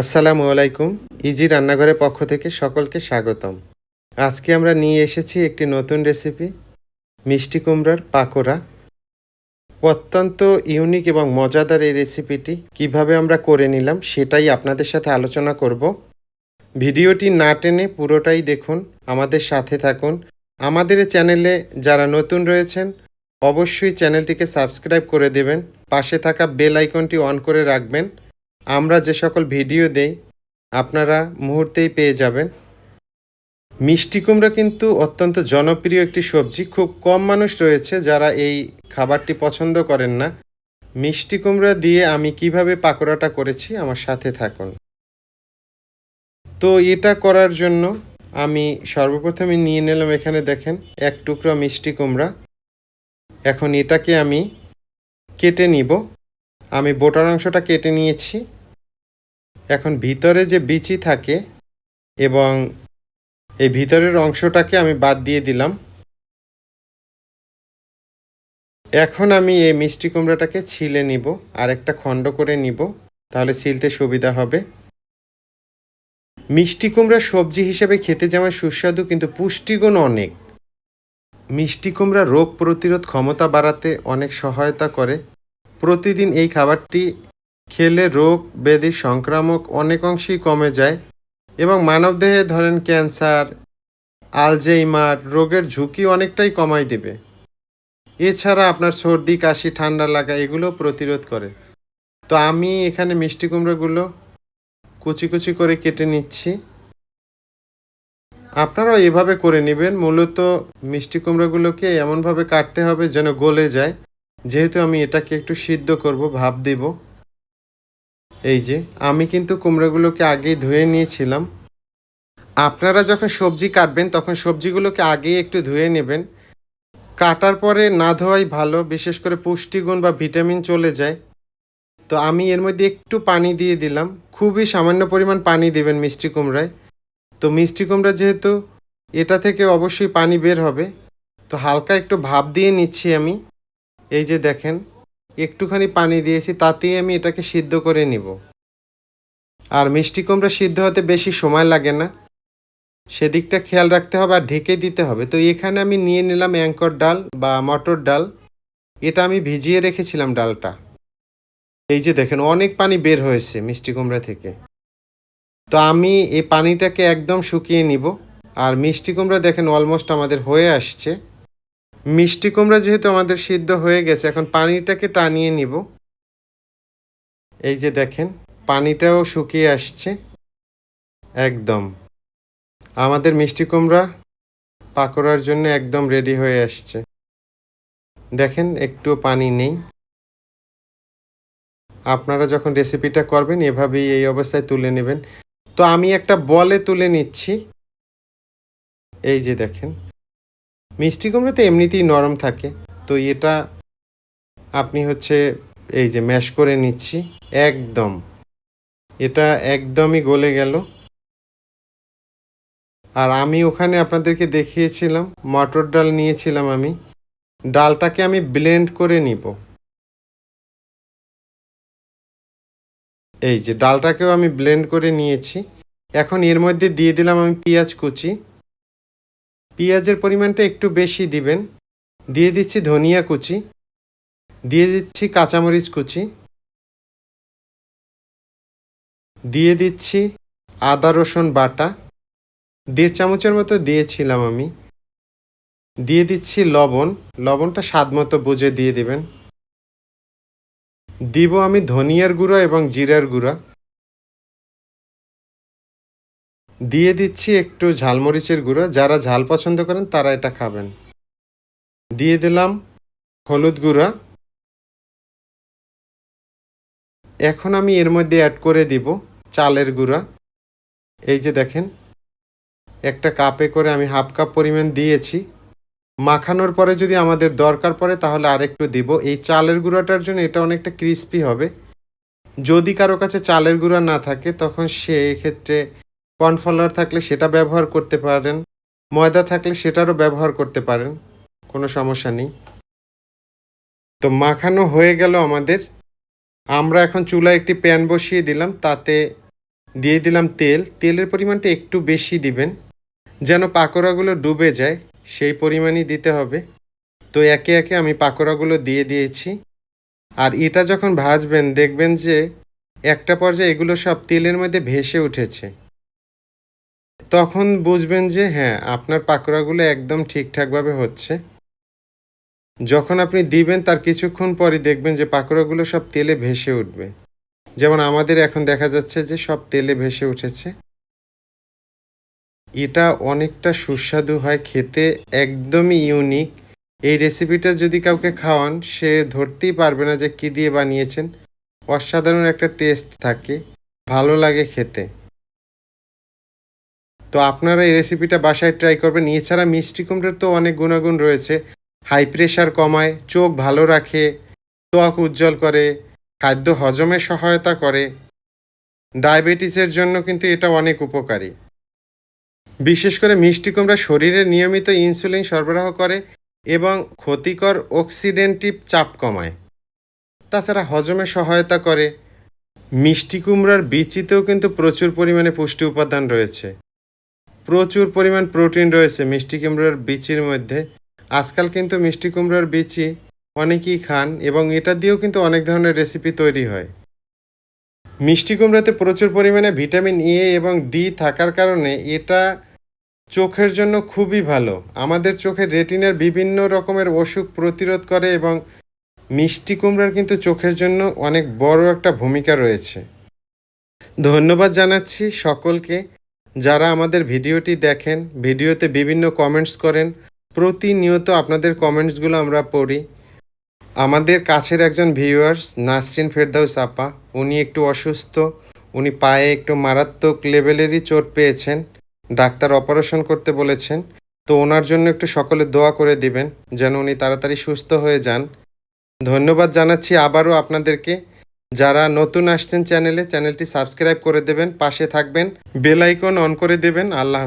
আসসালামু আলাইকুম, ইজি রান্নাঘরের পক্ষ থেকে সকলকে স্বাগতম। আজকে আমরা নিয়ে এসেছি একটি নতুন রেসিপি, মিষ্টি কুমড়ার পাকোড়া। অত্যন্ত ইউনিক এবং মজাদার এই রেসিপিটি, কীভাবে আমরা করে নিলাম সেটাই আপনাদের সাথে আলোচনা করব। ভিডিওটি না টেনে পুরোটাই দেখুন, আমাদের সাথে থাকুন। আমাদের চ্যানেলে যারা নতুন রয়েছেন, অবশ্যই চ্যানেলটিকে সাবস্ক্রাইব করে দেবেন, পাশে থাকা বেল আইকনটি অন করে রাখবেন। আমরা যে সকল ভিডিও দেই, আপনারা মুহূর্তেই পেয়ে যাবেন। মিষ্টি কুমড়া কিন্তু অত্যন্ত জনপ্রিয় একটি সবজি। খুব কম মানুষ রয়েছে যারা এই খাবারটি পছন্দ করেন না। মিষ্টি কুমড়া দিয়ে আমি কীভাবে পাকোড়াটা করেছি, আমার সাথে থাকুন। তো এটা করার জন্য আমি সর্বপ্রথমে নিয়ে নিলাম এখানে দেখেন এক টুকরো মিষ্টি কুমড়া। এখন এটাকে আমি কেটে নিব। আমি বোটার অংশটা কেটে নিয়েছি। এখন ভিতরে যে বিচি থাকে এবং এই ভিতরের অংশটাকে আমি বাদ দিয়ে দিলাম। এখন আমি এই মিষ্টি কুমড়াটাকে ছিলে নিব, আর একটা খণ্ড করে নিব, তাহলে ছিলতে সুবিধা হবে। মিষ্টি কুমড়া সবজি হিসেবে খেতে যেমন সুস্বাদু, কিন্তু পুষ্টিগুণ অনেক। মিষ্টি কুমড়া রোগ প্রতিরোধ ক্ষমতা বাড়াতে অনেক সহায়তা করে। প্রতিদিন এই খাবারটি খেলে রোগ, ব্যাধি, সংক্রামক অনেক অংশেই কমে যায় এবং মানবদেহে ধরেন ক্যান্সার, আলজেইমার রোগের ঝুঁকি অনেকটাই কমাই দেবে। এছাড়া আপনার সর্দি, কাশি, ঠান্ডা লাগা এগুলো প্রতিরোধ করে। তো আমি এখানে মিষ্টি কুমড়োগুলো কুচি কুচি করে কেটে নিচ্ছি। আপনারাও এভাবে করে নেবেন। মূলত মিষ্টি কুমড়োগুলোকে এমনভাবে কাটতে হবে যেন গলে যায়। যেহেতু আমি এটাকে একটু সিদ্ধ করব, ভাপ দেব। এই যে, আমি কিন্তু কুমড়োগুলোকে আগেই ধুয়ে নিয়েছিলাম। আপনারা যখন সবজি কাটবেন, তখন সবজিগুলোকে আগেই একটু ধুয়ে নেবেন। কাটার পরে না ধোয়াই ভালো, বিশেষ করে পুষ্টিগুণ বা ভিটামিন চলে যায়। তো আমি এর মধ্যে একটু পানি দিয়ে দিলাম। খুবই সামান্য পরিমাণ পানি দেবেন মিষ্টি কুমড়ায়। তো মিষ্টি কুমড়া যেহেতু এটা থেকে অবশ্যই পানি বের হবে। তো হালকা একটু ভাপ দিয়ে নিচ্ছি আমি। এই যে দেখেন, একটুখানি পানি দিয়েছি, তাতেই আমি এটাকে সিদ্ধ করে নিব। আর মিষ্টি কুমড়া সিদ্ধ হতে বেশি সময় লাগে না। সেদিকটা খেয়াল রাখতে হবে আর ঢেকে দিতে হবে। তো এখানে আমি নিয়ে নিলাম অ্যাঙ্কর ডাল বা মটর ডাল। এটা আমি ভিজিয়ে রেখেছিলাম ডালটা। এই যে দেখেন, অনেক পানি বের হয়েছে মিষ্টি কুমড়া থেকে। তো আমি এই পানিটাকে একদম শুকিয়ে নিব। আর মিষ্টি কুমড়া দেখেন অলমোস্ট আমাদের হয়ে আসছে। মিষ্টি কুমড়া যেহেতু আমাদের সিদ্ধ হয়ে গেছে, এখন পানিটাকে টানিয়ে নিব। এই যে দেখেন, পানিটাও শুকিয়ে আসছে। একদম। আমাদের মিষ্টি কুমড়া পাকোড়ার জন্য একদম রেডি হয়ে আসছে। দেখেন, একটুও পানি নেই। আপনারা যখন রেসিপিটা করবেন, এভাবেই এই অবস্থায় তুলে নেবেন। তো আমি একটা বলে তুলে নিচ্ছি। এই যে দেখেন মিষ্টি কুমড়ো তো এমনিতেই নরম থাকে। তো এটা আপনি হচ্ছে এই যে ম্যাশ করে নিচ্ছি, একদম। এটা একদমই গলে গেল। আর আমি ওখানে আপনাদেরকে দেখিয়েছিলাম, মটর ডাল নিয়েছিলাম আমি। ডালটাকে আমি ব্লেন্ড করে নিব। এই যে ডালটাকেও আমি ব্লেন্ড করে নিয়েছি। এখন এর মধ্যে দিয়ে দিলাম আমি পেঁয়াজ কুচি। পেঁয়াজের পরিমাণটা একটু বেশি দিবেন। দিয়ে দিচ্ছি ধনিয়া কুচি। দিয়ে দিচ্ছি কাঁচামরিচ কুচি। দিয়ে দিচ্ছি আদা, রসুন, বাটা। দেড় চামচের মতো দিয়েছিলাম আমি। দিয়ে দিচ্ছি লবণ। লবণটা স্বাদ মতো বুঝে দিয়ে দিবেন। দিব আমি ধনিয়ার গুঁড়া এবং জিরার গুঁড়া। দিয়ে দিচ্ছি একটু ঝালমরিচের গুঁড়ো। যারা ঝাল পছন্দ করেন, তারা এটা খাবেন। দিয়ে দিলাম হলুদ গুঁড়া। এখন আমি এর মধ্যে অ্যাড করে দিব চালের গুঁড়া। এই যে দেখেন, একটা কাপে করে আমি হাফ কাপ পরিমাণ দিয়েছি। মাখানোর পরে যদি আমাদের দরকার পড়ে, তাহলে আরেকটু দিব। এই চালের গুঁড়াটার জন্য এটা অনেকটা ক্রিস্পি হবে। যদি কারও কাছে চালের গুঁড়া না থাকে, তখন সে এক্ষেত্রে কর্নফ্লাওয়ার থাকলে সেটা ব্যবহার করতে পারেন, ময়দা থাকলে সেটারও ব্যবহার করতে পারেন, কোনো সমস্যা নেই। তো মাখানো হয়ে গেল আমাদের। আমরা এখন চুলায় একটি প্যান বসিয়ে দিলাম, তাতে দিয়ে দিলাম তেল। তেলের পরিমাণটা একটু বেশি দিবেন, যেন পাকোড়াগুলো ডুবে যায়, সেই পরিমাণই দিতে হবে। তো একে একে আমি পাকোড়াগুলো দিয়ে দিয়েছি। আর এটা যখন ভাজবেন, দেখবেন যে একটা পর্যায়ে এগুলো সব তেলের মধ্যে ভেসে উঠেছে। তখন বুঝবেন যে হ্যাঁ আপনার পাকোড়াগুলো একদম ঠিকঠাকভাবে হচ্ছে। যখন আপনি দিবেন, তার কিছুক্ষণ পরই দেখবেন যে পাকোড়াগুলো সব তেলে ভেসে উঠবে। যেমন আমাদের এখন দেখা যাচ্ছে যে সব তেলে ভেসে উঠেছে। এটা অনেকটা সুস্বাদু হয়, খেতে একদমই ইউনিক এই রেসিপিটা যদি কাউকে খাওয়ান, সে ধরতেই পারবে না যে কী দিয়ে বানিয়েছেন। অসাধারণ একটা টেস্ট থাকে, ভালো লাগে খেতে। তো আপনারা এই রেসিপিটা বাসায় ট্রাই করবেন। এছাড়া মিষ্টি কুমড়োর তো অনেক গুণাগুণ রয়েছে। হাই প্রেশার কমায়, চোখ ভালো রাখে, ত্বক উজ্জ্বল করে, খাদ্য হজমে সহায়তা করে। ডায়াবেটিসের জন্য কিন্তু এটা অনেক উপকারী। বিশেষ করে মিষ্টি কুমড়া শরীরে নিয়মিত ইনসুলিন সরবরাহ করে এবং ক্ষতিকর অক্সিডেন্টিভ চাপ কমায়। তাছাড়া হজমে সহায়তা করে। মিষ্টি কুমড়ার বিচিতেও কিন্তু প্রচুর পরিমাণে পুষ্টি উপাদান রয়েছে। প্রচুর পরিমাণ প্রোটিন রয়েছে মিষ্টি কুমড়োর বিচির মধ্যে। আজকাল কিন্তু মিষ্টি কুমড়োর বিচি অনেকেই খান এবং এটা দিয়েও কিন্তু অনেক ধরনের রেসিপি তৈরি হয়। মিষ্টি কুমড়াতে প্রচুর পরিমাণে ভিটামিন এ এবং ডি থাকার কারণে এটা চোখের জন্য খুবই ভালো। আমাদের চোখের রেটিনার বিভিন্ন রকমের অসুখ প্রতিরোধ করে এবং মিষ্টি কুমড়ার কিন্তু চোখের জন্য অনেক বড় একটা ভূমিকা রয়েছে। ধন্যবাদ জানাচ্ছি সকলকে। যারা আমাদের ভিডিওটি দেখেন, ভিডিওতে বিভিন্ন কমেন্টস করেন, প্রতিনিয়ত আপনাদের কমেন্টসগুলো আমরা পড়ি। আমাদের কাছের একজন ভিউয়ার্স নাসরিন ফেরদাউস আপা, উনি একটু অসুস্থ, উনি পায়ে একটু মারাত্মক লেভেলেরই চোট পেয়েছেন, ডাক্তার অপারেশন করতে বলেছেন। তো ওনার জন্য একটু সকলে দোয়া করে দিবেন, যেন উনি তাড়াতাড়ি সুস্থ হয়ে যান। ধন্যবাদ জানাচ্ছি আবারও আপনাদেরকে। যারা নতুন আসছেন চ্যানেলে, চ্যানেলটি সাবস্ক্রাইব করে দেবেন, পাশে থাকবেন, বেল আইকন অন করে দেবেন। আল্লাহ